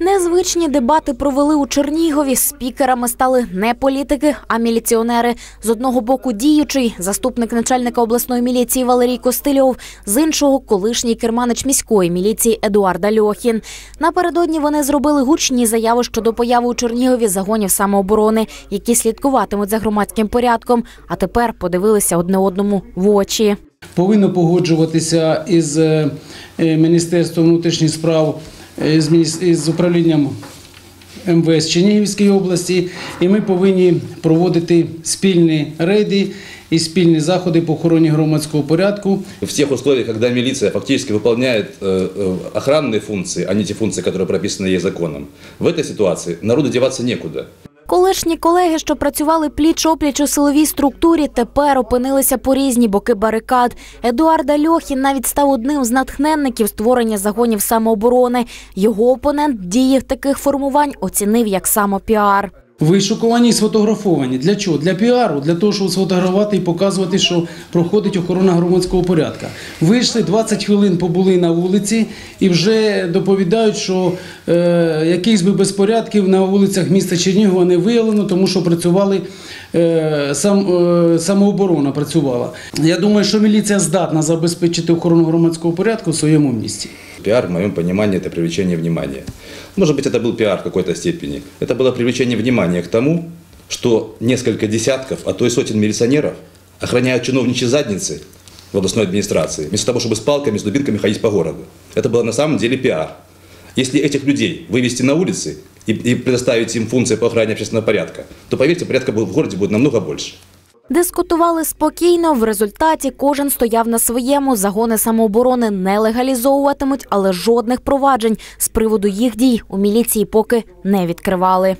Незвичні дебати провели у Чернігові. Спікерами стали не політики, а міліціонери. З одного боку діючий заступник начальника обласної міліції Валерій Костильов, з іншого колишній керманич міської міліції Едуард Альохін. Напередодні вони зробили гучні заяви щодо появи у Чернігові загонів самооборони, які слідкуватимуть за громадським порядком. А тепер подивилися одне одному в очі. повинно погоджуватися із е, Міністерством внутрішніх справ, з, мініс- із управлінням МВС Чернігівської області, і ми повинні проводити спільні рейди і спільні заходи по охороні громадського порядку. В тех условиях, когда милиция фактически выполняет э, э, охранные функции, а не те функции, которые прописаны ей законом, в этой ситуации народу деваться некуда. Колишні колеги, що працювали пліч-опліч у силовій структурі, тепер опинилися по різні боки барикад. Едуард Альохін навіть став одним з натхненників створення загонів самооборони. Його опонент дії таких формувань оцінив як самопіар. Вишукувані і сфотографовані. Для чого? Для піару, для того, щоб сфотографувати і показувати, що проходить охорона громадського порядку. Вийшли 20 хвилин, побули на вулиці і вже доповідають, що е, якихось би безпорядків на вулицях міста Чернігова не виявлено, тому що працювали е, сам, е, самооборона працювала. Я думаю, що міліція здатна забезпечити охорону громадського порядку в своєму місті. Пиар, в моем понимании, это привлечение внимания. Может быть, это был пиар в какой-то степени. Это было привлечение внимания к тому, что несколько десятков, а то и сотен милиционеров охраняют чиновничьи задницы в областной администрации, вместо того, чтобы с палками, с дубинками ходить по городу. Это было на самом деле пиар. Если этих людей вывести на улицы и, и предоставить им функции по охране общественного порядка, то, поверьте, порядка в городе будет намного больше. Дискутували спокійно. В результаті кожен стояв на своєму. Загони самооборони не легалізовуватимуть, але жодних проваджень з приводу їх дій у міліції поки не відкривали.